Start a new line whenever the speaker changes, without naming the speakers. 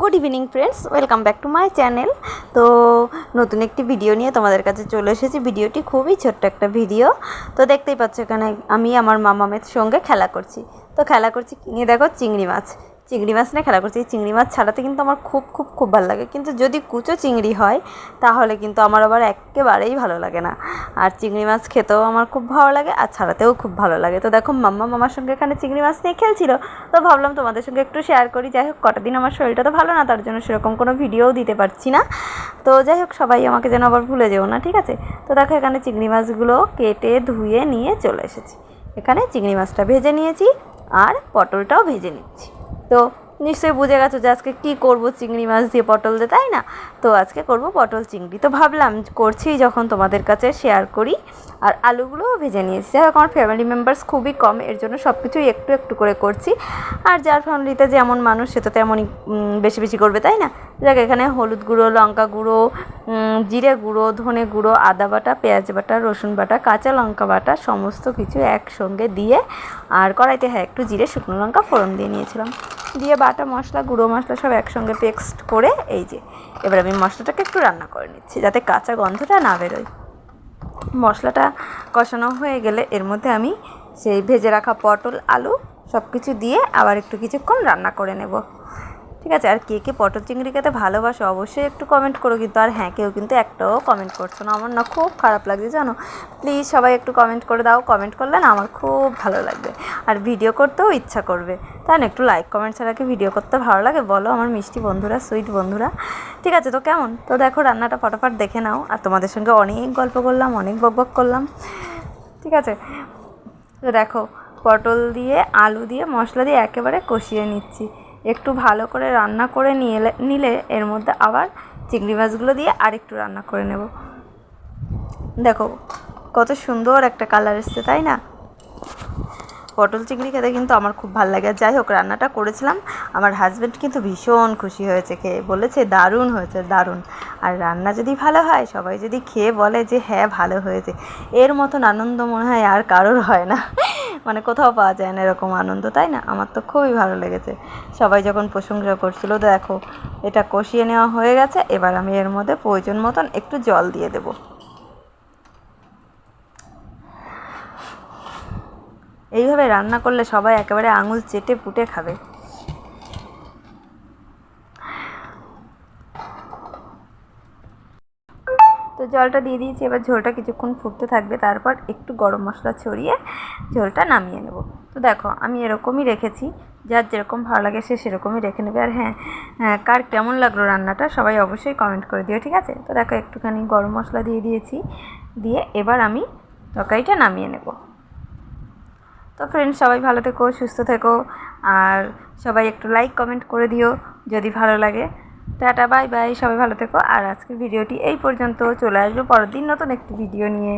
Good evening friends, welcome back to my channel. তো নতুন একটি ভিডিও নিয়ে তোমাদের কাছে চলে এসেছি। ভিডিওটি খুবই ছোট্ট একটা ভিডিও। তো দেখতেই পাচ্ছ এখানে আমি আমার মামামের সঙ্গে খেলা করছি। তো খেলা করছি কিনে দেখো চিংড়ি মাছ। চিংড়ি মাছ নিয়ে খেলা করছি। চিংড়ি মাছ ছাড়াতে কিন্তু আমার খুব খুব খুব ভালো লাগে। কিন্তু যদি কুচো চিংড়ি হয়, তাহলে কিন্তু আমার আবার একেবারেই ভালো লাগে না। আর চিংড়ি মাছ খেতেও আমার খুব ভালো লাগে, আর ছাড়াতেও খুব ভালো লাগে। তো দেখো, মাম্মা মামার সঙ্গে এখানে চিংড়ি মাছ নিয়ে খেলছিল। তো ভাবলাম তোমাদের সঙ্গে একটু শেয়ার করি। যাই হোক, কটা দিন আমার শরীরটা তো ভালো না, তার জন্য সেরকম কোনো ভিডিওও দিতে পারছি না। তো যাই হোক, সবাই আমাকে যেন আবার ভুলে যেও না, ঠিক আছে? তো দেখো, এখানে চিংড়ি মাছগুলো কেটে ধুয়ে নিয়ে চলে এসেছি। এখানে চিংড়ি মাছটা ভেজে নিয়েছি, আর পটলটাও ভেজে নিচ্ছি। তো নিশ্চয়ই বুঝে গেছো যে আজকে কী করব চিংড়ি মাছ দিয়ে পটল দিয়ে, তাই না? তো আজকে করব পটল চিংড়ি। তো ভাবলাম করছি যখন তোমাদের কাছে শেয়ার করি, আর আলুগুলোও ভেজে নিয়েছি। যাই হোক, আমার ফ্যামিলি মেম্বার্স খুবই কম, এর জন্য সব কিছুই একটু একটু করে করছি। আর যার ফ্যামিলিতে যেমন মানুষ, সে তো তেমনই বেশি বেশি করবে, তাই না? দেখ এখানে হলুদ গুঁড়ো, লঙ্কা গুঁড়ো জিরে গুঁড়ো, ধনে গুঁড়ো, আদা বাটা, পেঁয়াজ বাটা, রসুন বাটা, কাঁচা লঙ্কা বাটা, সমস্ত কিছু একসঙ্গে দিয়ে, আর কড়াইতে হ্যাঁ একটু জিরে, শুকনো লঙ্কা ফোড়ন দিয়ে নিয়েছিলাম। দিয়ে বাটা মশলা, গুঁড়ো মশলা সব একসঙ্গে পেস্ট করে এই যে, এবার আমি মশলাটাকে একটু রান্না করে নিচ্ছি যাতে কাঁচা গন্ধটা না বেরোয়। মশলাটা কষানো হয়ে গেলে এর মধ্যে আমি সেই ভেজে রাখা পটল, আলু সব কিছু দিয়ে আবার একটু কিছুক্ষণ রান্না করে নেব। ঠিক আছে? আর কে কে পটল চিংড়ি খেতে ভালোবাসো অবশ্যই একটু কমেন্ট করো কিন্তু, আর হ্যাঁ কেউ কিন্তু একটাও কমেন্ট করছ না। আমার না খুব খারাপ লাগছে, জানো? প্লিজ সবাই একটু কমেন্ট করে দাও। কমেন্ট করলে না আমার খুব ভালো লাগবে। আর ভিডিও করতেও ইচ্ছা করবে। তাই না? একটু লাইক কমেন্ট ছাড়া কি ভিডিও করতে ভালো লাগে? বলো আমার মিষ্টি বন্ধুরা সুইট বন্ধুরা। ঠিক আছে, তো কেমন? তো দেখো, রান্নাটা ফটাফট দেখে নাও। আর তোমাদের সঙ্গে অনেক গল্প করলাম, অনেক বক বক করলাম। ঠিক আছে? তো দেখো, পটল দিয়ে, আলু দিয়ে, মশলা দিয়ে একেবারে কষিয়ে নিচ্ছি। একটু ভালো করে রান্না করে নিয়ে নিলে এর মধ্যে আবার চিংড়ি মাছগুলো দিয়ে আরেকটু রান্না করে নেব। দেখো, কত সুন্দর একটা কালার এসছে, তাই না? পটল চিংড়ি খেতে কিন্তু আমার খুব ভালো লাগে। যাই হোক, রান্নাটা করেছিলাম। আমার হাজব্যান্ড কিন্তু ভীষণ খুশি হয়েছে, খেয়ে বলেছে দারুণ হয়েছে, দারুণ। আর রান্না যদি ভালো হয়, সবাই যদি খেয়ে বলে যে হ্যাঁ ভালো হয়েছে, এর মতন আনন্দ মনে হয় আর কারোর হয় না। মানে কোথাও পাওয়া যায় না এরকম আনন্দ, তাই না? আমার তো খুবই ভালো লেগেছে। সবাই যখন প্রশংসা করছিল, দেখো, এটা কষিয়ে নেওয়া হয়ে গেছে, এবার আমি এর মধ্যে প্রয়োজন মতন একটু জল দিয়ে দেবো। এইভাবে রান্না করলে সবাই একেবারে আঙুল চেটে পুটে খাবে। তো জলটা দিয়ে দিয়েছি, এবার ঝোলটা কিছুক্ষণ ফুটতে থাকবে, তারপর একটু গরম মশলা ছড়িয়ে ঝোলটা নামিয়ে নেব। তো দেখো, আমি এরকমই রেখেছি, যার যেরকম ভালো লাগে সে সেরকমই রেখে নেবে। আর হ্যাঁ হ্যাঁ কার কেমন লাগল রান্নাটা সবাই অবশ্যই কমেন্ট করে দিও, ঠিক আছে? তো দেখো, একটুখানি গরম মশলা দিয়ে দিয়েছি, দিয়ে এবার আমি তরকারিটা নামিয়ে নেব। তো ফ্রেন্ডস সবাই ভালো থেকো, সুস্থ থেকো, আর সবাই একটু লাইক কমেন্ট করে দিও, যদি ভালো লাগে। টাটা, বাই বাই, সবাই ভালো থেকো। আর আজকের ভিডিওটি এই পর্যন্ত। চলে আসব পরের দিন নতুন একটি ভিডিও নিয়ে।